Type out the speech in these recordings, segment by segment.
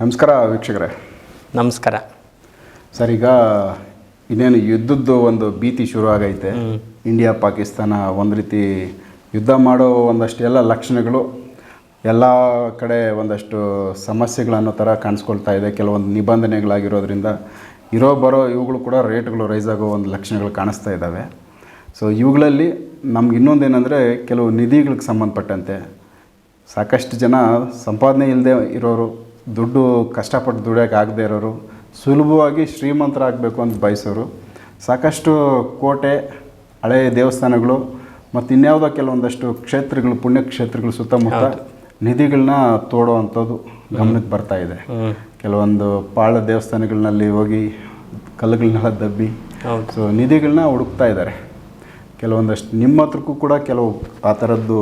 ನಮಸ್ಕಾರ ವೀಕ್ಷಕರೇ. ನಮಸ್ಕಾರ. ಸರ್ ಈಗ ಇನ್ನೇನು ಯುದ್ಧದ್ದು ಒಂದು ಭೀತಿ ಶುರು ಆಗೈತೆ. ಇಂಡಿಯಾ ಪಾಕಿಸ್ತಾನ ಒಂದು ರೀತಿ ಯುದ್ಧ ಮಾಡೋ ಒಂದಷ್ಟು ಎಲ್ಲ ಲಕ್ಷಣಗಳು ಎಲ್ಲ ಕಡೆ ಒಂದಷ್ಟು ಸಮಸ್ಯೆಗಳನ್ನು ಥರ ಕಾಣಿಸ್ಕೊಳ್ತಾ ಇದೆ. ಕೆಲವೊಂದು ನಿಬಂಧನೆಗಳಾಗಿರೋದ್ರಿಂದ ಇರೋ ಬರೋ ಇವುಗಳು ಕೂಡ ರೇಟ್ಗಳು ರೈಸ್ ಆಗೋ ಒಂದು ಲಕ್ಷಣಗಳು ಕಾಣಿಸ್ತಾ ಇದ್ದಾವೆ. ಸೊ ಇವುಗಳಲ್ಲಿ ನಮ್ಗೆ ಇನ್ನೊಂದೇನೆಂದರೆ ಕೆಲವು ನಿಧಿಗಳಿಗೆ ಸಂಬಂಧಪಟ್ಟಂತೆ ಸಾಕಷ್ಟು ಜನ ಸಂಪಾದನೆ ಇಲ್ಲದೆ ಇರೋರು ದುಡ್ಡು ಕಷ್ಟಪಟ್ಟು ದುಡಿಯೋಕೆ ಆಗದೆ ಇರೋರು ಸುಲಭವಾಗಿ ಶ್ರೀಮಂತರಾಗಬೇಕು ಅಂತ ಬಯಸೋರು ಸಾಕಷ್ಟು ಕೋಟೆ ಹಳೆಯ ದೇವಸ್ಥಾನಗಳು ಮತ್ತು ಇನ್ಯಾವುದೋ ಕೆಲವೊಂದಷ್ಟು ಕ್ಷೇತ್ರಗಳು ಪುಣ್ಯಕ್ಷೇತ್ರಗಳು ಸುತ್ತಮುತ್ತ ನಿಧಿಗಳನ್ನ ತೋಡುವಂಥದ್ದು ಗಮನಕ್ಕೆ ಬರ್ತಾ ಇದೆ. ಕೆಲವೊಂದು ಪಾಳ ದೇವಸ್ಥಾನಗಳಲ್ಲಿ ಹೋಗಿ ಕಲ್ಲುಗಳನ್ನೆಲ್ಲ ದಬ್ಬಿ ಸೊ ನಿಧಿಗಳನ್ನ ಹುಡುಕ್ತಾ ಇದ್ದಾರೆ. ಕೆಲವೊಂದಷ್ಟು ನಿಮ್ಮ ಹತ್ರಕ್ಕೂ ಕೂಡ ಕೆಲವು ಆ ಥರದ್ದು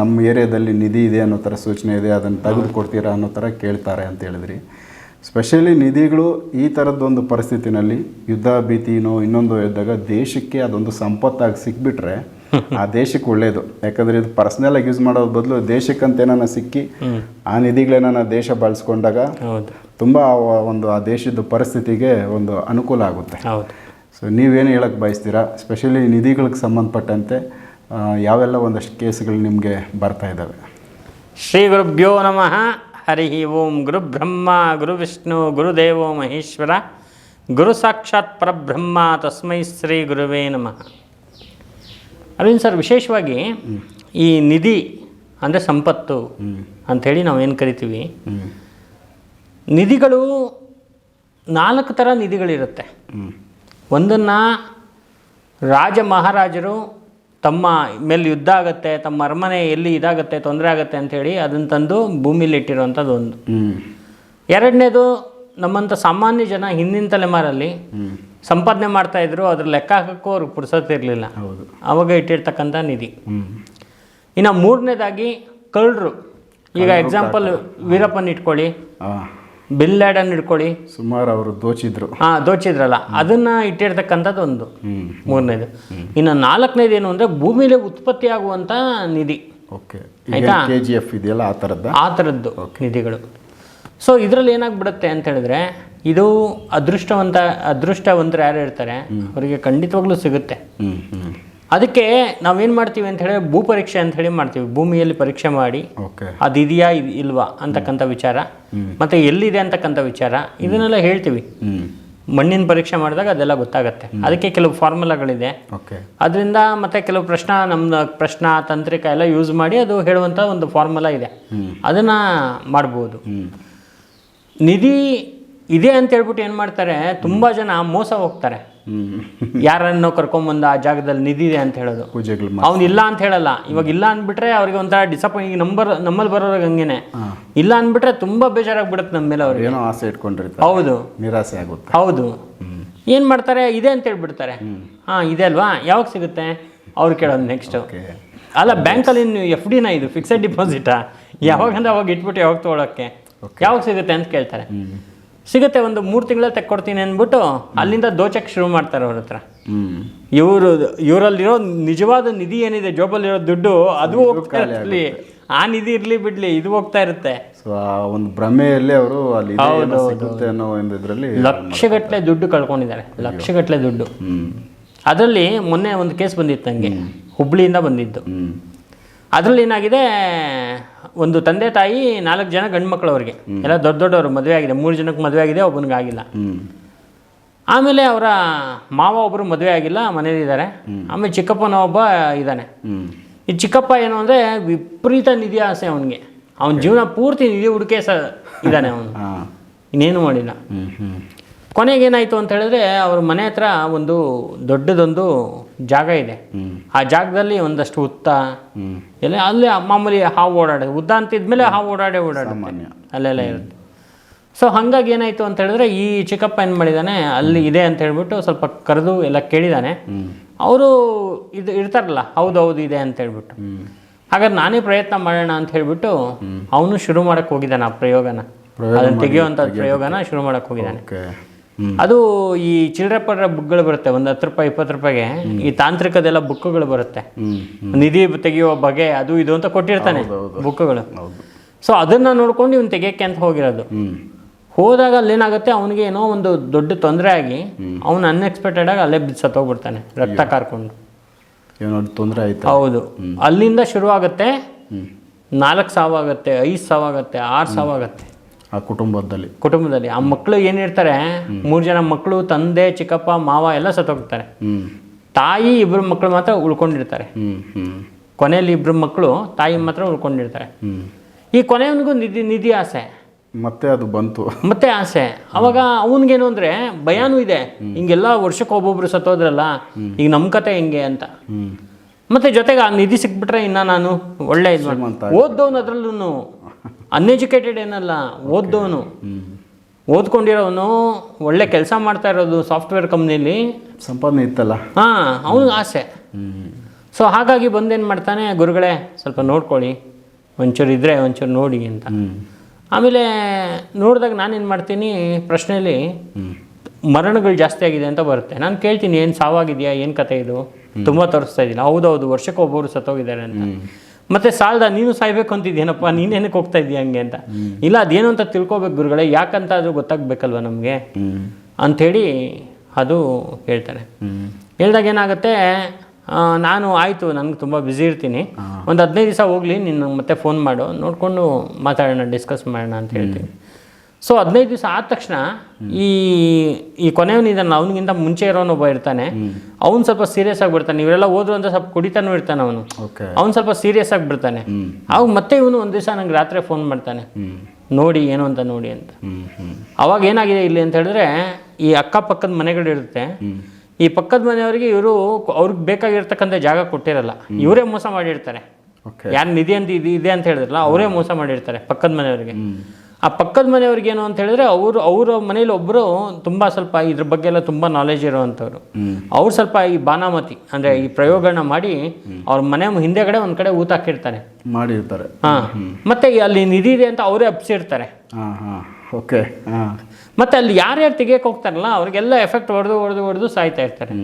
ನಮ್ಮ ಏರಿಯಾದಲ್ಲಿ ನಿಧಿ ಇದೆ ಅನ್ನೋ ಥರ ಸೂಚನೆ ಇದೆ ಅದನ್ನು ತೆಗೆದು ಕೊಡ್ತೀರಾ ಅನ್ನೋ ಥರ ಕೇಳ್ತಾರೆ ಅಂತ ಹೇಳಿದ್ರಿ. ಸ್ಪೆಷಲಿ ನಿಧಿಗಳು ಈ ಥರದ್ದೊಂದು ಪರಿಸ್ಥಿತಿನಲ್ಲಿ ಯುದ್ಧ ಭೀತಿನೋ ಇನ್ನೊಂದು ಇದ್ದಾಗ ದೇಶಕ್ಕೆ ಅದೊಂದು ಸಂಪತ್ತಾಗಿ ಸಿಕ್ಬಿಟ್ರೆ ಆ ದೇಶಕ್ಕೆ ಒಳ್ಳೇದು. ಯಾಕಂದರೆ ಇದು ಪರ್ಸ್ನಲ್ ಆಗಿ ಯೂಸ್ ಮಾಡೋ ಬದಲು ದೇಶಕ್ಕಂತ ಏನಾನ ಸಿಕ್ಕಿ ಆ ನಿಧಿಗಳೇನ ದೇಶ ಬಳಸ್ಕೊಂಡಾಗ ತುಂಬ ಒಂದು ಆ ದೇಶದ ಪರಿಸ್ಥಿತಿಗೆ ಒಂದು ಅನುಕೂಲ ಆಗುತ್ತೆ. ಹೌದು. ಸೊ ನೀವೇನು ಹೇಳಕ್ಕೆ ಬಯಸ್ತೀರಾ? ಸ್ಪೆಷಲಿ ನಿಧಿಗಳಿಗೆ ಸಂಬಂಧಪಟ್ಟಂತೆ ಯಾವೆಲ್ಲ ಒಂದಷ್ಟು ಕೇಸ್ಗಳು ನಿಮಗೆ ಬರ್ತಾ ಇದ್ದಾವೆ ಶ್ರೀ ಗುರುಭ್ಯೋ ನಮಃ. ಹರಿ ಓಂ ಗುರು ಬ್ರಹ್ಮ ಗುರು ವಿಷ್ಣು ಗುರುದೇವೋ ಮಹೇಶ್ವರ. ಗುರು ಸಾಕ್ಷಾತ್ ಪರಬ್ರಹ್ಮ ತಸ್ಮೈ ಶ್ರೀ ಗುರುವೇ ನಮಃ. ಅರವಿಂದ್ ಸರ್ ವಿಶೇಷವಾಗಿ ಈ ನಿಧಿ ಅಂದರೆ ಸಂಪತ್ತು ಅಂಥೇಳಿ ನಾವೇನು ಕರಿತೀವಿ? ನಿಧಿಗಳು ನಾಲ್ಕು ಥರ ನಿಧಿಗಳಿರುತ್ತೆ. ಒಂದನ್ನು ರಾಜ ಮಹಾರಾಜರು ತಮ್ಮ ಮೇಲೆ ಯುದ್ಧ ಆಗುತ್ತೆ ತಮ್ಮ ಅರಮನೆ ಎಲ್ಲಿ ಇದಾಗುತ್ತೆ ತೊಂದರೆ ಆಗುತ್ತೆ ಅಂಥೇಳಿ ಅದನ್ನು ತಂದು ಭೂಮಿಲಿ ಇಟ್ಟಿರುವಂಥದ್ದು ಒಂದು. ಎರಡನೇದು ನಮ್ಮಂಥ ಸಾಮಾನ್ಯ ಜನ ಹಿಂದಿನ ತಲೆಮಾರಲ್ಲಿ ಸಂಪಾದನೆ ಸಂಪಾದನೆ ಮಾಡ್ತಾಯಿದ್ರು ಅದ್ರ ಲೆಕ್ಕ ಹಾಕೋಕ್ಕೂ ಅವ್ರಿಗೆ ಪುರ್ಸತ್ತಿರಲಿಲ್ಲ ಹೌದು. ಅವಾಗ ಇಟ್ಟಿರ್ತಕ್ಕಂಥ ನಿಧಿ. ಇನ್ನು ಮೂರನೇದಾಗಿ ಕಳ್ಳರು. ಈಗ ಎಕ್ಸಾಂಪಲ್ ವೀರಪ್ಪನ್ ಇಟ್ಕೊಳ್ಳಿ. ಬಿಲ್ ಲ್ಯಾಡನ್ ಇಟ್ಕೊಳ್ಳಿ ಸುಮಾರು ಅವರು ದೋಚಿದ್ರು. ಹಾ ದೋಚಿದ್ರಲ್ಲ. ಅದನ್ನ ಇಟ್ಟಿರ್ತಕ್ಕಂಥದ್ದು ಒಂದು. ಮೂರನೇದು. ಇನ್ನು ನಾಲ್ಕನೇದು ಏನು ಅಂದ್ರೆ ಭೂಮಿಲಿ ಉತ್ಪತ್ತಿ ಆಗುವಂಥ ನಿಧಿ. ಓಕೆ. ಆಯ್ತಾ? ಕೆ ಜಿ ಎಫ್ ಇದೆಯಲ್ಲ ಆ ಥರದ್ದು? ಆ ಥರದ್ದು ನಿಧಿಗಳು. ಸೊ ಇದರಲ್ಲಿ ಏನಾಗ್ಬಿಡುತ್ತೆ ಅಂತ ಹೇಳಿದ್ರೆ ಇದು ಅದೃಷ್ಟವಂತ ಅದೃಷ್ಟವಂತರು ಯಾರು ಇರ್ತಾರೆ? ಅವರಿಗೆ ಖಂಡಿತವಾಗ್ಲೂ ಸಿಗುತ್ತೆ. ಅದಕ್ಕೆ ನಾವೇನು ಮಾಡ್ತೀವಿ ಅಂತ ಹೇಳಿ ಭೂ ಪರೀಕ್ಷೆ ಅಂತ ಹೇಳಿ ಮಾಡ್ತೀವಿ. ಭೂಮಿಯಲ್ಲಿ ಪರೀಕ್ಷೆ ಮಾಡಿ ಅದಿದೆಯಾ ಇದ್- ಇಲ್ವಾ ಅಂತಕ್ಕಂಥ ವಿಚಾರ. ಮತ್ತು ಎಲ್ಲಿದೆ ಅಂತಕ್ಕಂಥ ವಿಚಾರ. ಇದನ್ನೆಲ್ಲ ಹೇಳ್ತೀವಿ. ಮಣ್ಣಿನ ಪರೀಕ್ಷೆ ಮಾಡಿದಾಗ ಅದೆಲ್ಲ ಗೊತ್ತಾಗುತ್ತೆ. ಅದಕ್ಕೆ ಕೆಲವು ಫಾರ್ಮುಲಾಗಳಿದೆ. ಅದರಿಂದ ಮತ್ತೆ ಕೆಲವು ಪ್ರಶ್ನ ನಮ್ಮ ಪ್ರಶ್ನ ತಂತ್ರಿಕ ಎಲ್ಲ ಯೂಸ್ ಮಾಡಿ ಅದು ಹೇಳುವಂಥ ಒಂದು ಫಾರ್ಮುಲಾ ಇದೆ. ಅದನ್ನು ಮಾಡ್ಬೋದು. ನಿಧಿ ಇದೆ ಅಂತ ಹೇಳ್ಬಿಟ್ಟು ಏನು ಮಾಡ್ತಾರೆ? ತುಂಬ ಜನ ಮೋಸ ಹೋಗ್ತಾರೆ. ಯಾರನ್ನೋ ಕರ್ಕೊಂಬಂದ ಆ ಜಾಗದಲ್ಲಿ ನಿಧಿ ಇದೆ ಅಂತ ಹೇಳೋದು. ಪೂಜೆಗಳು ಅವ್ನು ಇಲ್ಲ ಅಂತ ಹೇಳಲ್ಲ. ಇವಾಗ ಇಲ್ಲ ಅಂದ್ಬಿಟ್ರೆ ಅವ್ರಿಗೆ ಒಂಥರ ಡಿಸಪಾಯಿಂಟ್ ನಂಬರ್ ನಮ್ಮಲ್ಲಿ ಬರೋರಿಗೆ ಹಂಗೇನೆ. ಇಲ್ಲ ಅಂದ್ಬಿಟ್ರೆ ತುಂಬಾ ಬೇಜಾರಾಗಿ ಬಿಡುತ್ತೆ ನಮ್ಮ ಮೇಲೆ ಅವ್ರಿಗೆ. ಏನೋ ಆಸೆ ಇಟ್ಕೊಂಡಿರ್ತಾರೆ. ಹೌದು. ನಿರಾಸೆ ಆಗುತ್ತೆ. ಹೌದು. ಏನು ಮಾಡ್ತಾರೆ? ಇದೆ ಅಂತ ಹೇಳ್ಬಿಡ್ತಾರೆ. ಹಾ ಇದೆ ಅಲ್ವಾ? ಯಾವಾಗ ಸಿಗುತ್ತೆ? ಅವ್ರು ಕೇಳೋದು ನೆಕ್ಸ್ಟ್ ಓಕೆ. ಅಲ್ಲ ಬ್ಯಾಂಕ್ ಅಲ್ಲಿ ಎಫ್ ಡಿನ ಇದು ಫಿಕ್ಸೆಡ್ ಡಿಪಾಸಿಟಾ ಯಾವಾಗಂದ್ರೆ ಅವಾಗ ಇಟ್ಬಿಟ್ಟು ಯಾವಾಗ ತೊಗೊಳಕ್ಕೆ? ಯಾವಾಗ ಸಿಗುತ್ತೆ ಅಂತ ಕೇಳ್ತಾರೆ. ಸಿಗುತ್ತೆ ಒಂದು ಮೂರು ತಿಂಗಳಲ್ಲಿ ತೆಕ್ಕೊಡ್ತೀನಿ ಅಂದ್ಬಿಟ್ಟು ಅಲ್ಲಿಂದ ದೋಚಕ್ಕೆ ಶುರು ಮಾಡ್ತಾರೆ ಅವ್ರ ಹತ್ರ. ಇವರು ಇವರಲ್ಲಿರೋ ನಿಜವಾದ ನಿಧಿ ಏನಿದೆ ಜೋಬಲ್ಲಿರೋ ದುಡ್ಡು ಅದು ಹೋಗ್ತಾ ಇರಲಿ. ಆ ನಿಧಿ ಇರಲಿ ಬಿಡ್ಲಿ ಇದು ಹೋಗ್ತಾ ಇರುತ್ತೆ. ಒಂದು ಭ್ರಮೆಯಲ್ಲಿ ಅವರು ಅಲ್ಲಿ ಏನೋ ಸಿಗುತ್ತೆ ಅನ್ನೋ ಒಂದು ಇದರಲ್ಲಿ ಲಕ್ಷಗಟ್ಟಲೆ ದುಡ್ಡು ಕಳ್ಕೊಂಡಿದ್ದಾರೆ. ಲಕ್ಷಗಟ್ಟಲೆ ದುಡ್ಡು. ಅದರಲ್ಲಿ ಮೊನ್ನೆ ಒಂದು ಕೇಸ್ ಬಂದಿತ್ತು ನನಗೆ ಹುಬ್ಳಿಯಿಂದ ಬಂದಿದ್ದು. ಅದರಲ್ಲಿ ಏನಾಗಿದೆ ಒಂದು ತಂದೆ ತಾಯಿ ನಾಲ್ಕು ಜನ ಗಂಡು ಮಕ್ಕಳು ಅವ್ರಿಗೆ ಎಲ್ಲ ದೊಡ್ಡ ದೊಡ್ಡವರು ಮದುವೆ ಆಗಿದೆ ಮೂರು ಜನಕ್ಕೆ ಮದುವೆ ಆಗಿದೆ ಒಬ್ಬನಿಗೆ ಆಗಿಲ್ಲ. ಆಮೇಲೆ ಅವರ ಮಾವ ಒಬ್ಬರು ಮದುವೆ ಆಗಿಲ್ಲ ಮನೇಲಿದ್ದಾರೆ. ಆಮೇಲೆ ಚಿಕ್ಕಪ್ಪನ ಒಬ್ಬ ಇದ್ದಾನೆ. ಈ ಚಿಕ್ಕಪ್ಪ ಏನು ಅಂದರೆ ವಿಪರೀತ ನಿಧಿ ಆಸೆ ಅವನಿಗೆ. ಅವನ ಜೀವನ ಪೂರ್ತಿ ನಿಧಿ ಹುಡುಕೆ ಸ ಇದ್ದಾನೆ ಅವನು. ಇನ್ನೇನು ಮಾಡಿಲ್ಲ. ಕೊನೆಗೆ ಏನಾಯ್ತು ಅಂತ ಹೇಳಿದ್ರೆ ಅವ್ರ ಮನೆ ಹತ್ರ ಒಂದು ದೊಡ್ಡದೊಂದು ಜಾಗ ಇದೆ. ಆ ಜಾಗದಲ್ಲಿ ಒಂದಷ್ಟು ಉತ್ತ ಎಲ್ಲ ಅಲ್ಲಿ ಮಾಮೂಲಿ ಹಾವು ಓಡಾಡ ಉದ್ದ ಅಂತಿದ್ಮೇಲೆ ಹಾವು ಓಡಾಡೆ ಓಡಾಡ ಅಲ್ಲೆಲ್ಲ ಇರುತ್ತೆ. ಸೊ ಹಾಗಾಗಿ ಏನಾಯಿತು ಅಂತ ಹೇಳಿದ್ರೆ ಈ ಚಿಕ್ಕಪ್ಪ ಏನು ಮಾಡಿದ್ದಾನೆ ಅಲ್ಲಿ ಇದೆ ಅಂತ ಹೇಳ್ಬಿಟ್ಟು ಸ್ವಲ್ಪ ಕರೆದು ಎಲ್ಲ ಕೇಳಿದ್ದಾನೆ ಅವರು ಇದು ಇರ್ತಾರಲ್ಲ ಹೌದು ಹೌದು ಇದೆ ಅಂತ ಹೇಳ್ಬಿಟ್ಟು. ಹಾಗಾದ್ರೆ ನಾನೇ ಪ್ರಯತ್ನ ಮಾಡೋಣ ಅಂತ ಹೇಳ್ಬಿಟ್ಟು ಅವನು ಶುರು ಮಾಡಕ್ಕೆ ಹೋಗಿದ್ದಾನೆ ಆ ಪ್ರಯೋಗನ. ಪ್ರಯೋಗ ಅದನ್ನು ತೆಗೆಯುವಂಥ ಪ್ರಯೋಗನ ಶುರು ಮಾಡಕ್ಕೆ ಹೋಗಿದ್ದಾನೆ. ಅದು ಈ ಚಿಲ್ಲರೆ ಬುಕ್ಗಳು ಬರುತ್ತೆ ಒಂದು ಹತ್ತು ರೂಪಾಯಿ ಇಪ್ಪತ್ತು ರೂಪಾಯಿಗೆ. ಈ ತಾಂತ್ರಿಕದೆಲ್ಲ ಬುಕ್ಗಳು ಬರುತ್ತೆ. ನಿಧಿ ತೆಗೆಯುವ ಬಗೆ ಅದು ಇದು ಅಂತ ಕೊಟ್ಟಿರ್ತಾನೆ. ಬುಕ್ಗಳು ಸೊ ಅದನ್ನ ನೋಡ್ಕೊಂಡು ಇವ್ನು ತೆಗಿಯಕ್ಕೆ ಅಂತ ಹೋಗಿರೋದು. ಹೋದಾಗ ಅಲ್ಲೇನಾಗುತ್ತೆ ಅವನಿಗೆ ಏನೋ ಒಂದು ದೊಡ್ಡ ತೊಂದರೆ ಆಗಿ ಅವನು ಅನ್ಎಕ್ಸ್ಪೆಕ್ಟೆಡ್ ಆಗಿ ಅಲ್ಲೇ ಸತ್ತೋಗ್ಬಿಡ್ತಾನೆ ರಕ್ತ ಕಾರ್ಕೊಂಡು. ತೊಂದರೆ ಆಯ್ತು? ಹೌದು. ಅಲ್ಲಿಂದ ಶುರು ಆಗುತ್ತೆ ಹ್ಞೂ ನಾಲ್ಕು ಸಾವಾಗತ್ತೆ ಐದು ಸಾವಾಗತ್ತೆ ಆರು ಸಾವಾಗತ್ತೆ. ಆ ಕುಟುಂಬದಲ್ಲಿ. ಕುಟುಂಬದಲ್ಲಿ. ಆ ಮಕ್ಕಳು ಏನಿರ್ತಾರೆ ಮೂರು ಜನ ಮಕ್ಕಳು ತಂದೆ ಚಿಕ್ಕಪ್ಪ ಮಾವ ಎಲ್ಲ ಸತ್ತೋಗ್ತಾರೆ ತಾಯಿ ಇಬ್ಬರು ಮಕ್ಕಳು ಮಾತ್ರ ಉಳ್ಕೊಂಡಿರ್ತಾರೆ. ಕೊನೆಯಲ್ಲಿ ಇಬ್ಬರು ಮಕ್ಕಳು ತಾಯಿ ಮಾತ್ರ ಉಳ್ಕೊಂಡಿರ್ತಾರೆ. ಈ ಕೊನೆಯವನಿಗೂ ನಿಧಿ ನಿಧಿ ಆಸೆ. ಮತ್ತೆ ಅದು ಬಂತು. ಮತ್ತೆ ಆಸೆ. ಅವಾಗ ಅವನಿಗೇನು ಅಂದ್ರೆ ಭಯಾನೂ ಇದೆ. ಹಿಂಗೆಲ್ಲ ವರ್ಷಕ್ಕೆ ಒಬ್ಬೊಬ್ರು ಸತ್ತೋದ್ರಲ್ಲ ಈಗ ನಮ್ಮ ಕತೆ ಹೆಂಗೆ ಅಂತ. ಮತ್ತೆ ಜೊತೆಗೆ ಆ ನಿಧಿ ಸಿಕ್ಬಿಟ್ರೆ ಇನ್ನ ನಾನು ಒಳ್ಳೆ ಇದು ಓದ್ದವನು ಅದರಲ್ಲೂ ಅನ್ಎಜುಕೇಟೆಡ್ ಏನಲ್ಲ ಓದ್ದವನು ಓದ್ಕೊಂಡಿರೋನು ಒಳ್ಳೆ ಕೆಲಸ ಮಾಡ್ತಾ ಇರೋದು ಸಾಫ್ಟ್ವೇರ್ ಕಂಪ್ನಿಲಿ ಸಂಪಾದನೆ ಇತ್ತಲ್ಲ? ಹಾಂ ಅವನು ಆಸೆ. ಸೊ ಹಾಗಾಗಿ ಬಂದೇನು ಮಾಡ್ತಾನೆ ಗುರುಗಳೇ ಸ್ವಲ್ಪ ನೋಡ್ಕೊಳ್ಳಿ. ಒಂಚೂರು ಇದ್ದರೆ ಒಂಚೂರು ನೋಡಿ ಅಂತ. ಆಮೇಲೆ ನೋಡಿದಾಗ ನಾನೇನು ಮಾಡ್ತೀನಿ ಪ್ರಶ್ನೆಯಲ್ಲಿ ಮರಣಗಳು ಜಾಸ್ತಿ ಆಗಿದೆ ಅಂತ ಬರುತ್ತೆ. ನಾನು ಕೇಳ್ತೀನಿ ಏನು ಸಾವಾಗಿದೆಯಾ ಏನು ಕತೆ ಇದು? ತುಂಬ ತೋರಿಸ್ತಾ ಇದ್ದೀನಿ ಹೌದೌದು ವರ್ಷಕ್ಕೆ ಒಬ್ಬರು ಸತ್ತೋಗಿದ್ದಾರೆ ಅಂತ. ಮತ್ತೆ ಸಾಲದ ನೀನು ಸಾಯ್ಬೇಕು ಅಂತಿದ್ದೀನಪ್ಪ ನೀನೇನಕ್ಕೆ ಹೋಗ್ತಾ ಇದೀಯ ಹಂಗೆ ಅಂತ. ಇಲ್ಲ ಅದೇನು ಅಂತ ತಿಳ್ಕೊಬೇಕು ಗುರುಗಳೇ ಯಾಕಂತ ಅದು ಗೊತ್ತಾಗ್ಬೇಕಲ್ವಾ ನಮಗೆ? ಅಂಥೇಳಿ ಅದು ಹೇಳ್ತಾರೆ. ಹೇಳ್ದಾಗ ಏನಾಗುತ್ತೆ ನಾನು ಆಯಿತು ನನಗೆ ತುಂಬ ಬ್ಯುಸಿ ಇರ್ತೀನಿ. ಒಂದು ಹದಿನೈದು ದಿವಸ ಹೋಗಲಿ ನಿನ್ನ ಮತ್ತೆ ಫೋನ್ ಮಾಡು ನೋಡಿಕೊಂಡು ಮಾತಾಡೋಣ ಡಿಸ್ಕಸ್ ಮಾಡೋಣ ಅಂತ ಹೇಳ್ತೀನಿ. ಸೊ ಹದಿನೈದು ದಿವಸ ಆದ ತಕ್ಷಣ ಈ ಈ ಕೊನೆಯವನಿದ್ದಾನೆ ಅವನಿಗಿಂತ ಮುಂಚೆ ಇರೋನು ಒಬ್ಬ ಇರ್ತಾನೆ. ಅವ್ನು ಸ್ವಲ್ಪ ಸೀರಿಯಸ್ ಆಗಿಬಿಡ್ತಾನೆ ಇವರೆಲ್ಲ ಹೋದ್ರು ಅಂತ ಸ್ವಲ್ಪ ಕುಡಿತಾನೂ ಇರ್ತಾನೆ ಅವನು. ಅವ್ನು ಸ್ವಲ್ಪ ಸೀರಿಯಸ್ ಆಗಿಬಿಡ್ತಾನೆ ಬಿಡ್ತಾನೆ. ಅವಾಗ ಮತ್ತೆ ಇವನು ಒಂದು ದಿವಸ ನಂಗೆ ರಾತ್ರಿ ಫೋನ್ ಮಾಡ್ತಾನೆ. ನೋಡಿ ಏನು ಅಂತ ನೋಡಿ ಅಂತ. ಅವಾಗ ಏನಾಗಿದೆ ಇಲ್ಲಿ ಅಂತ ಹೇಳಿದ್ರೆ ಈ ಅಕ್ಕಪಕ್ಕದ ಮನೆಗಳಿರುತ್ತೆ ಈ ಪಕ್ಕದ ಮನೆಯವರಿಗೆ ಇವರು ಅವ್ರಿಗೆ ಬೇಕಾಗಿರ್ತಕ್ಕಂಥ ಜಾಗ ಕೊಟ್ಟಿರಲ್ಲ. ಇವರೇ ಮೋಸ ಮಾಡಿರ್ತಾರೆ. ಯಾರು ನಿಧಿ ಅಂತ ಇದೆ ಅಂತ ಹೇಳಿದ್ರಲ್ಲ ಅವರೇ ಮೋಸ ಮಾಡಿರ್ತಾರೆ ಪಕ್ಕದ ಮನೆಯವರಿಗೆ. ಆ ಪಕ್ಕದ ಮನೆಯವ್ರಿಗೇನು ಅಂತ ಹೇಳಿದ್ರೆ ಅವರು ಅವರ ಮನೇಲಿ ಒಬ್ಬರು ತುಂಬ ಸ್ವಲ್ಪ ಇದ್ರ ಬಗ್ಗೆ ಎಲ್ಲ ತುಂಬ ನಾಲೆಜ್ ಇರುವಂಥವ್ರು. ಅವ್ರು ಸ್ವಲ್ಪ ಈ ಬಾನಾಮತಿ ಅಂದರೆ ಈ ಪ್ರಯೋಗಗಳನ್ನ ಮಾಡಿ ಅವ್ರ ಮನೆ ಹಿಂದೆಗಡೆ ಒಂದು ಕಡೆ ಊತ ಹಾಕಿರ್ತಾರೆ. ಮಾಡಿರ್ತಾರೆ. ಹಾಂ ಮತ್ತೆ ಅಲ್ಲಿ ನಿಧಿ ಇದೆ ಅಂತ ಅವರೇ ಅಪ್ಸಿರ್ತಾರೆ. ಓಕೆ ಮತ್ತೆ ಅಲ್ಲಿ ಯಾರ್ಯಾರು ತೆಗಿಯಕ್ಕೆ ಹೋಗ್ತಾರಲ್ಲ ಅವ್ರಿಗೆಲ್ಲ ಎಫೆಕ್ಟ್ ಹೊಡೆದು ಹೊಡೆದು ಹೊಡೆದು ಸಾಯ್ತಾ ಇರ್ತಾರೆ.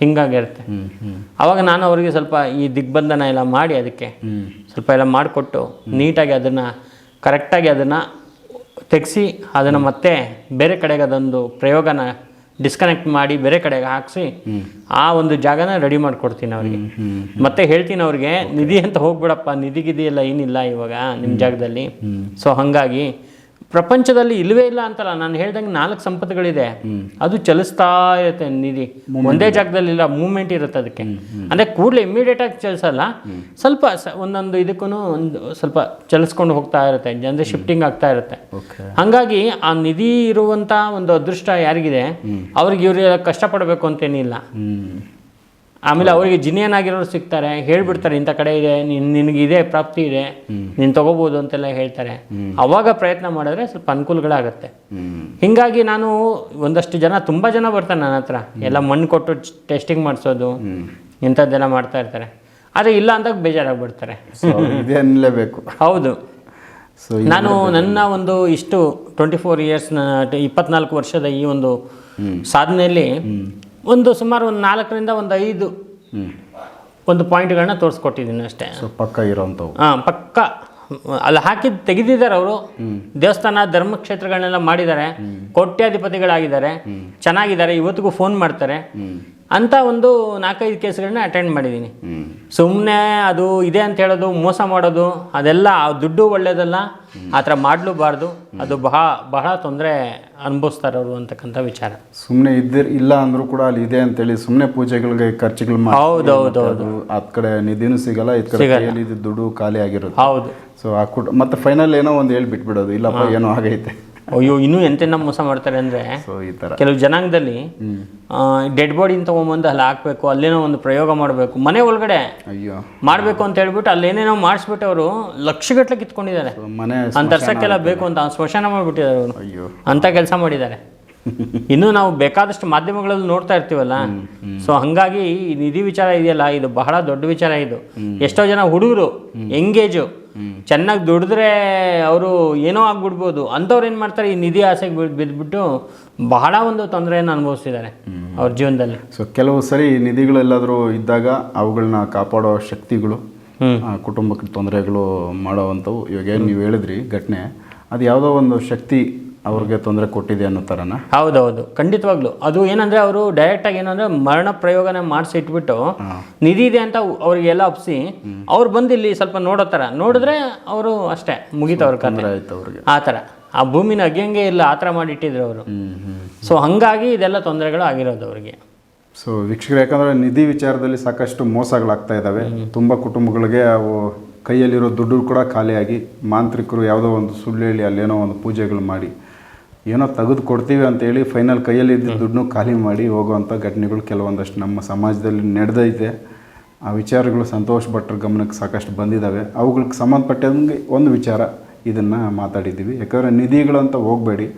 ಹಿಂಗಾಗಿರುತ್ತೆ. ಅವಾಗ ನಾನು ಅವರಿಗೆ ಸ್ವಲ್ಪ ಈ ದಿಗ್ಬಂಧನ ಎಲ್ಲ ಮಾಡಿ ಅದಕ್ಕೆ ಸ್ವಲ್ಪ ಎಲ್ಲ ಮಾಡಿಕೊಟ್ಟು ನೀಟಾಗಿ ಅದನ್ನು ಕರೆಕ್ಟಾಗಿ ಅದನ್ನು ತೆಗೆಸಿ ಅದನ್ನು ಮತ್ತೆ ಬೇರೆ ಕಡೆಗೆ ಅದೊಂದು ಪ್ರಯೋಗನ ಡಿಸ್ಕನೆಕ್ಟ್ ಮಾಡಿ ಬೇರೆ ಕಡೆಗೆ ಹಾಕಿಸಿ ಆ ಒಂದು ಜಾಗನ ರೆಡಿ ಮಾಡಿಕೊಡ್ತೀನಿ ಅವ್ರಿಗೆ. ಮತ್ತೆ ಹೇಳ್ತೀನಿ ಅವ್ರಿಗೆ ನಿಧಿ ಅಂತ ಹೋಗ್ಬಿಡಪ್ಪ ನಿಧಿ ಗಿಧಿ ಎಲ್ಲ ಏನಿಲ್ಲ ಇವಾಗ ನಿಮ್ಮ ಜಾಗದಲ್ಲಿ. ಸೊ ಹಾಗಾಗಿ ಪ್ರಪಂಚದಲ್ಲಿ ಇಲ್ಲವೇ ಇಲ್ಲ ಅಂತಲ್ಲ ನಾನು ಹೇಳ್ದಂಗೆ ನಾಲ್ಕು ಸಂಪತ್ತುಗಳಿದೆ. ಅದು ಚಲಿಸ್ತಾ ಇರುತ್ತೆ ನಿಧಿ. ಒಂದೇ ಜಾಗದಲ್ಲಿ ಇಲ್ಲ ಮೂವ್ಮೆಂಟ್ ಇರುತ್ತೆ ಅದಕ್ಕೆ. ಅಂದರೆ ಕೂಡಲೇ ಇಮಿಡಿಯೇಟ್ ಆಗಿ ಚಲಿಸಲ್ಲ ಸ್ವಲ್ಪ ಒಂದೊಂದು ಇದಕ್ಕೂ ಒಂದು ಸ್ವಲ್ಪ ಚಲಿಸ್ಕೊಂಡು ಹೋಗ್ತಾ ಇರುತ್ತೆ ಅಂದರೆ ಶಿಫ್ಟಿಂಗ್ ಆಗ್ತಾ ಇರುತ್ತೆ. ಹಂಗಾಗಿ ಆ ನಿಧಿ ಇರುವಂಥ ಒಂದು ಅದೃಷ್ಟ ಯಾರಿಗಿದೆ ಅವ್ರಿಗೆ ಇವ್ರಿಗೆ ಕಷ್ಟಪಡಬೇಕು ಅಂತೇನಿಲ್ಲ. ಆಮೇಲೆ ಅವರಿಗೆ ಜಿನಿಯನ್ ಆಗಿರೋರು ಸಿಗ್ತಾರೆ ಹೇಳ್ಬಿಡ್ತಾರೆ ಇಂಥ ಕಡೆ ಇದೆ ನಿನಗಿದೆ ನಿನಗೆ ಇದೆ ಪ್ರಾಪ್ತಿ ಇದೆ ನೀನು ತಗೋಬೋದು ಅಂತೆಲ್ಲ ಹೇಳ್ತಾರೆ. ಅವಾಗ ಪ್ರಯತ್ನ ಮಾಡಿದ್ರೆ ಸ್ವಲ್ಪ ಅನುಕೂಲಗಳಾಗತ್ತೆ. ಹಿಂಗಾಗಿ ನಾನು ಒಂದಷ್ಟು ಜನ ತುಂಬ ಜನ ಬರ್ತಾರೆ ನನ್ನ ಹತ್ರ. ಎಲ್ಲ ಮಣ್ಣು ಕೊಟ್ಟು ಟೆಸ್ಟಿಂಗ್ ಮಾಡಿಸೋದು ಇಂಥದ್ದೆಲ್ಲ ಮಾಡ್ತಾ ಇರ್ತಾರೆ. ಆದರೆ ಇಲ್ಲ ಅಂದಾಗ ಬೇಜಾರಾಗ್ಬಿಡ್ತಾರೆ. ಅನ್ನಲೇಬೇಕು ಹೌದು. ನಾನು ನನ್ನ ಒಂದು ಇಷ್ಟು ಟ್ವೆಂಟಿ ಫೋರ್ ಇಯರ್ಸ್ ಇಪ್ಪತ್ನಾಲ್ಕು ವರ್ಷದ ಈ ಒಂದು ಸಾಧನೆಯಲ್ಲಿ ಒಂದು ಸುಮಾರು ಒಂದು ನಾಲ್ಕರಿಂದ ಒಂದು ಐದು ಒಂದು ಪಾಯಿಂಟ್ಗಳನ್ನ ತೋರಿಸ್ಕೊಟ್ಟಿದ್ದೀನಿ ಅಷ್ಟೇ. ಸೊ ಪಕ್ಕ ಇರೋಂಥವು. ಹಾಂ ಪಕ್ಕ. ಅಲ್ಲಿ ಹಾಕಿದ್ದು ತೆಗೆದಿದ್ದಾರೆ ಅವರು. ದೇವಸ್ಥಾನ ಧರ್ಮಕ್ಷೇತ್ರಗಳನ್ನೆಲ್ಲ ಮಾಡಿದ್ದಾರೆ. ಕೋಟ್ಯಾಧಿಪತಿಗಳಾಗಿದ್ದಾರೆ. ಚೆನ್ನಾಗಿದ್ದಾರೆ. ಇವತ್ತಿಗೂ ಫೋನ್ ಮಾಡ್ತಾರೆ. ಅಂತ ಒಂದು ನಾಲ್ಕೈದು ಕೇಸ್ಗಳನ್ನ ಅಟೆಂಡ್ ಮಾಡಿದ್ದೀನಿ ಸುಮ್ಮನೆ ಅದು ಇದೆ ಅಂತ ಹೇಳೋದು ಮೋಸ ಮಾಡೋದು ಅದೆಲ್ಲ ಆ ದುಡ್ಡು ಒಳ್ಳೇದಲ್ಲ ಆ ಥರ ಮಾಡಲೂಬಾರ್ದು. ಅದು ಬಹಳ ಬಹಳ ತೊಂದರೆ ಅನುಭವಿಸ್ತಾರೆ ಅವರು ಅಂತಕ್ಕಂಥ ವಿಚಾರ. ಸುಮ್ಮನೆ ಇದ್ದಿರ್ ಇಲ್ಲ ಅಂದರೂ ಕೂಡ ಅಲ್ಲಿ ಇದೆ ಅಂತೇಳಿ ಸುಮ್ಮನೆ ಪೂಜೆಗಳಿಗೆ ಖರ್ಚುಗಳು ಹೌದೌದು ಹೌದು, ಹೌದು, ಅದು ಆ ಕಡೆ ನಿಧಿನೂ ಸಿಗಲ್ಲ ಇದ್ ಕಡೆ ದುಡ್ಡು ಖಾಲಿ ಆಗಿರೋದು ಹೌದು. ಸೊ ಆ ಕುಟ್ ಮತ್ತೆ ಫೈನಲ್ ಏನೋ ಒಂದು ಹೇಳಿ ಬಿಟ್ಬಿಡೋದು ಇಲ್ಲಪ್ಪ ಏನೋ ಆಗೈತೆ. ಅಯ್ಯೋ ಇನ್ನೂ ಎಂತೆನ್ನ ಮೋಸ ಮಾಡ್ತಾರೆ ಅಂದರೆ ಕೆಲವು ಜನಾಂಗದಲ್ಲಿ ಡೆಡ್ ಬಾಡಿನ ತೊಗೊಂಬಂದು ಅಲ್ಲಿ ಹಾಕಬೇಕು ಅಲ್ಲೇನೋ ಒಂದು ಪ್ರಯೋಗ ಮಾಡಬೇಕು ಮನೆ ಒಳಗಡೆ ಅಯ್ಯೋ. ಮಾಡಬೇಕು ಅಂತ ಹೇಳ್ಬಿಟ್ಟು ಅಲ್ಲೇನೇನೋ ಮಾಡಿಸ್ಬಿಟ್ಟು ಅವರು ಲಕ್ಷಗಟ್ಟಲೆ ಕಿತ್ಕೊಂಡಿದ್ದಾರೆ. ಸೊ ಮನೆ ಅಂತ ತರ್ಸಕ್ಕೆಲ್ಲ ಬೇಕು ಅಂತ ಸ್ಮಶಾನ ಮಾಡಿಬಿಟ್ಟಿದ್ದಾರೆ ಅವರು. ಅಯ್ಯೋ. ಅಂತ ಕೆಲಸ ಮಾಡಿದ್ದಾರೆ. ಇನ್ನು ನಾವು ಬೇಕಾದಷ್ಟು ಮಾಧ್ಯಮಗಳಲ್ಲಿ ನೋಡ್ತಾ ಇರ್ತೀವಲ್ಲ? ಸೊ ಹಂಗಾಗಿ ನಿಧಿ ವಿಚಾರ ಇದೆಯಲ್ಲ ಇದು ಬಹಳ ದೊಡ್ಡ ವಿಚಾರ ಇದು. ಎಷ್ಟೋ ಜನ ಹುಡುಗರು ಎಂಗೇಜು ಚೆನ್ನಾಗಿ ದುಡಿದ್ರೆ ಅವರು ಏನೋ ಆಗ್ಬಿಡ್ಬೋದು. ಅಂಥವ್ರು ಏನು ಮಾಡ್ತಾರೆ ಈ ನಿಧಿ ಆಸೆಗೆ ಬಿದ್- ಬಿದ್ದುಬಿಟ್ಟು ಬಹಳ ಒಂದು ತೊಂದರೆಯನ್ನು ಅನುಭವಿಸ್ತಿದ್ದಾರೆ ಅವ್ರ ಜೀವನದಲ್ಲಿ. ಸೊ ಕೆಲವು ಸರಿ ನಿಧಿಗಳೆಲ್ಲಾದರೂ ಇದ್ದಾಗ ಅವುಗಳನ್ನ ಕಾಪಾಡೋ ಶಕ್ತಿಗಳು ಕುಟುಂಬಕ್ಕೆ ತೊಂದರೆಗಳು ಮಾಡೋವಂಥವು ಇವಾಗ ಏನು ನೀವು ಹೇಳಿದ್ರಿ ಘಟನೆ ಅದು ಯಾವುದೋ ಒಂದು ಶಕ್ತಿ ಅವ್ರಿಗೆ ತೊಂದರೆ ಕೊಟ್ಟಿದೆ ಅನ್ನೋ ಥರನ ಹೌದೌದು. ಖಂಡಿತವಾಗ್ಲು. ಅದು ಏನಂದ್ರೆ ಅವರು ಡೈರೆಕ್ಟಾಗಿ ಏನಂದ್ರೆ ಮರಣ ಪ್ರಯೋಗನ ಮಾಡಿಸಿ ಇಟ್ಬಿಟ್ಟು ನಿಧಿ ಇದೆ ಅಂತ ಅವ್ರಿಗೆಲ್ಲ ಒಪ್ಸಿ ಅವ್ರು ಬಂದು ಇಲ್ಲಿ ಸ್ವಲ್ಪ ನೋಡೋ ಥರ ನೋಡಿದ್ರೆ ಅವರು ಅಷ್ಟೇ ಮುಗಿತವ್ರ ಕತೆ. ಆಯ್ತು ಅವ್ರಿಗೆ. ಆ ಥರ ಆ ಭೂಮಿನ ಅಗ್ಯಂಗೆ ಇಲ್ಲ ಆ ಥರ ಮಾಡಿಟ್ಟಿದ್ರು ಅವರು. ಸೊ ಹಂಗಾಗಿ ಇದೆಲ್ಲ ತೊಂದರೆಗಳು ಆಗಿರೋದು ಅವರಿಗೆ. ಸೊ ವೀಕ್ಷಕರು ಯಾಕಂದರೆ ನಿಧಿ ವಿಚಾರದಲ್ಲಿ ಸಾಕಷ್ಟು ಮೋಸಗಳಾಗ್ತಾ ಇದ್ದಾವೆ. ತುಂಬ ಕುಟುಂಬಗಳಿಗೆ ಅವು ಕೈಯಲ್ಲಿರೋ ದುಡ್ಡು ಕೂಡ ಖಾಲಿಯಾಗಿ ಮಾಂತ್ರಿಕರು ಯಾವುದೋ ಒಂದು ಸುಳ್ಳು ಹೇಳಿ ಅಲ್ಲೇನೋ ಒಂದು ಪೂಜೆಗಳು ಮಾಡಿ ಏನೋ ತೆಗೆದು ಕೊಡ್ತೀವಿ ಅಂತೇಳಿ ಫೈನಲ್ ಕೈಯಲ್ಲಿ ಇದ್ದ ದುಡ್ಡನ್ನು ಖಾಲಿ ಮಾಡಿ ಹೋಗುವಂಥ ಘಟನೆಗಳು ಕೆಲವೊಂದಷ್ಟು ನಮ್ಮ ಸಮಾಜದಲ್ಲಿ ನಡೆದೈತೆ. ಆ ವಿಚಾರಗಳು ಸಂತೋಷ್ ಭಟ್ರ ಗಮನಕ್ಕೆ ಸಾಕಷ್ಟು ಬಂದಿದ್ದಾವೆ. ಅವುಗಳಿಗೆ ಸಂಬಂಧಪಟ್ಟಂಗೆ ಒಂದು ವಿಚಾರ ಇದನ್ನು ಮಾತಾಡಿದ್ದೀವಿ. ಯಾಕಂದರೆ ನಿಧಿಗಳು ಅಂತ ಹೋಗಬೇಡಿ.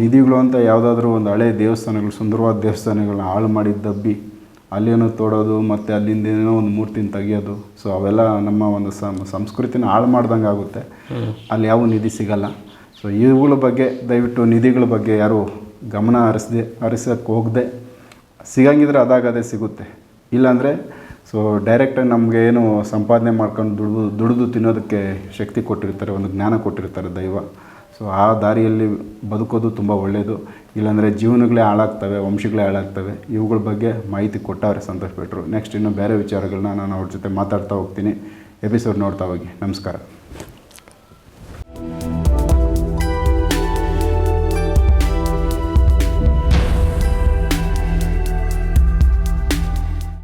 ನಿಧಿಗಳು ಅಂತ ಯಾವುದಾದ್ರೂ ಒಂದು ಹಳೆ ದೇವಸ್ಥಾನಗಳು ಸುಂದರವಾದ ದೇವಸ್ಥಾನಗಳನ್ನ ಹಾಳು ಮಾಡಿ ದಬ್ಬಿ ಅಲ್ಲೇನೋ ತೋಡೋದು ಮತ್ತು ಅಲ್ಲಿಂದ ಏನೋ ಒಂದು ಮೂರ್ತಿನ ತೆಗೆಯೋದು. ಸೊ ಅವೆಲ್ಲ ನಮ್ಮ ಒಂದು ಸಂಸ್ಕೃತಿನ ಹಾಳು ಮಾಡ್ದಂಗೆ ಆಗುತ್ತೆ ಅಲ್ಲಿ ಯಾವ ನಿಧಿ ಸಿಗಲ್ಲ. ಸೊ ಇವುಗಳ ಬಗ್ಗೆ ದಯವಿಟ್ಟು ನಿಧಿಗಳ ಬಗ್ಗೆ ಯಾರು ಗಮನ ಹರಿಸದೆ ಹರಿಸೋಕ್ಕೆ ಹೋಗದೆ, ಸಿಗಂಗಿದ್ರೆ ಅದಾಗದೇ ಸಿಗುತ್ತೆ. ಇಲ್ಲಾಂದರೆ ಸೊ ಡೈರೆಕ್ಟಾಗಿ ನಮಗೆ ಏನು ಸಂಪಾದನೆ ಮಾಡ್ಕೊಂಡು ದುಡಿದು ದುಡಿದು ತಿನ್ನೋದಕ್ಕೆ ಶಕ್ತಿ ಕೊಟ್ಟಿರ್ತಾರೆ, ಒಂದು ಜ್ಞಾನ ಕೊಟ್ಟಿರ್ತಾರೆ ದೈವ. ಸೊ ಆ ದಾರಿಯಲ್ಲಿ ಬದುಕೋದು ತುಂಬ ಒಳ್ಳೆಯದು ಇಲ್ಲಾಂದರೆ ಜೀವನಗಳೇ ಹಾಳಾಗ್ತವೆ, ವಂಶಗಳೇ ಹಾಳಾಗ್ತವೆ. ಇವುಗಳ ಬಗ್ಗೆ ಮಾಹಿತಿ ಕೊಟ್ಟವ್ರೆ ಸಂತೋಷ್ ಭಟ್ರು ನೆಕ್ಸ್ಟ್ ಇನ್ನು ಬೇರೆ ವಿಚಾರಗಳನ್ನ ನಾನು ಅವ್ರ ಜೊತೆ ಮಾತಾಡ್ತಾ ಹೋಗ್ತೀನಿ. ಎಪಿಸೋಡ್ ನೋಡ್ತಾ ಹೋಗಿ. ನಮಸ್ಕಾರ.